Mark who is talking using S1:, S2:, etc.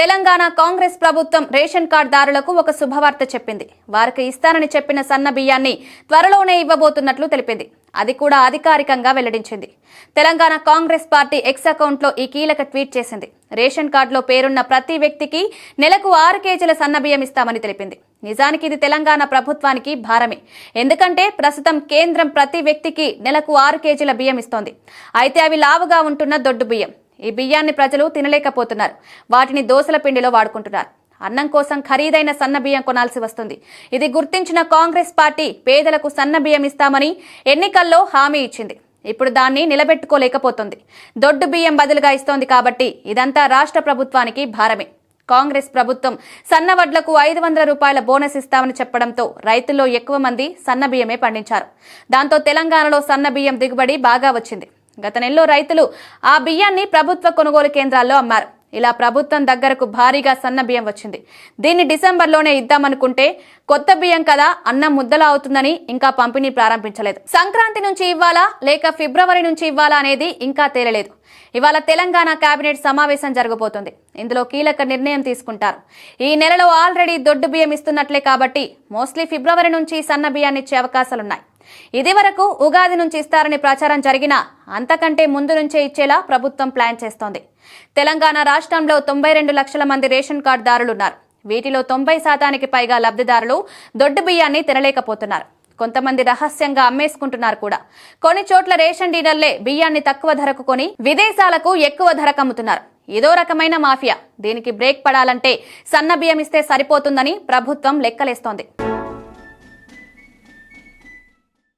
S1: తెలంగాణ కాంగ్రెస్ ప్రభుత్వం రేషన్ కార్డుదారులకు ఒక శుభవార్త చెప్పింది. వారికి ఇస్తానని చెప్పిన సన్న బియ్యాన్ని త్వరలోనే ఇవ్వబోతున్నట్లు తెలిపింది. అది కూడా అధికారికంగా వెల్లడించింది. తెలంగాణ కాంగ్రెస్ పార్టీ ఎక్స్ అకౌంట్లో ఈ కీలక ట్వీట్ చేసింది. రేషన్ కార్డులో పేరున్న ప్రతి వ్యక్తికి నెలకు ఆరు కేజీల సన్న బియ్యం ఇస్తామని తెలిపింది. నిజానికి ఇది తెలంగాణ ప్రభుత్వానికి భారమే. ఎందుకంటే ప్రస్తుతం కేంద్రం ప్రతి వ్యక్తికి నెలకు ఆరు కేజీల బియ్యం ఇస్తోంది. అయితే అవి లావుగా ఉంటున్న దొడ్డు బియ్యం. ఈ బియ్యాన్ని ప్రజలు తినలేకపోతున్నారు. వాటిని దోసల పిండిలో వాడుకుంటున్నారు. అన్నం కోసం ఖరీదైన సన్న బియ్యం కొనాల్సి వస్తుంది. ఇది గుర్తించిన కాంగ్రెస్ పార్టీ పేదలకు సన్న బియ్యం ఇస్తామని ఎన్నికల్లో హామీ ఇచ్చింది. ఇప్పుడు దాన్ని నిలబెట్టుకోలేకపోతుంది. దొడ్డు బియ్యం బదులుగా ఇస్తోంది కాబట్టి ఇదంతా రాష్ట్ర ప్రభుత్వానికి భారమే. కాంగ్రెస్ ప్రభుత్వం సన్న వడ్లకు ఐదు వందల రూపాయల బోనస్ ఇస్తామని చెప్పడంతో రైతుల్లో ఎక్కువ మంది సన్న బియ్యమే పండించారు. దాంతో తెలంగాణలో సన్న బియ్యం దిగుబడి బాగా వచ్చింది. గత నెలలో రైతులు ఆ బియ్యాన్ని ప్రభుత్వ కొనుగోలు కేంద్రాల్లో అమ్మారు. ఇలా ప్రభుత్వం దగ్గరకు భారీగా సన్న బియ్యం వచ్చింది. దీన్ని డిసెంబర్లోనే ఇద్దామనుకుంటే కొత్త బియ్యం కదా అన్నం ముద్దలా అవుతుందని ఇంకా పంపిణీ ప్రారంభించలేదు. సంక్రాంతి నుంచి ఇవ్వాలా లేక ఫిబ్రవరి నుంచి ఇవ్వాలా అనేది ఇంకా తేలలేదు. ఇవాళ తెలంగాణ కేబినెట్ సమావేశం జరగబోతోంది. ఇందులో కీలక నిర్ణయం తీసుకుంటారు. ఈ నెలలో ఆల్రెడీ దొడ్డు బియ్యం ఇస్తున్నట్లే కాబట్టి మోస్ట్లీ ఫిబ్రవరి నుంచి సన్న బియ్యాన్ని ఇచ్చే అవకాశాలున్నాయి. ఇది వరకు ఉగాది నుంచి ఇస్తారని ప్రచారం జరిగినా అంతకంటే ముందు నుంచే ఇచ్చేలా ప్రభుత్వం ప్లాన్ చేస్తోంది. తెలంగాణ రాష్ట్రంలో తొంభై రెండు లక్షల మంది రేషన్ కార్డుదారులున్నారు. వీటిలో తొంభై శాతానికి పైగా లబ్ధిదారులు దొడ్డు బియ్యాన్ని తినలేకపోతున్నారు. కొంతమంది రహస్యంగా అమ్మేసుకుంటున్నారు కూడా. కొన్ని చోట్ల రేషన్ డీలర్లే బియ్యాన్ని తక్కువ ధరకు కొని విదేశాలకు ఎక్కువ ధరకు అమ్ముతున్నారు ఇదో రకమైన మాఫియా. దీనికి బ్రేక్ పడాలంటే సన్న బియ్యం ఇస్తే సరిపోతుందని ప్రభుత్వం లెక్కలేస్తోంది.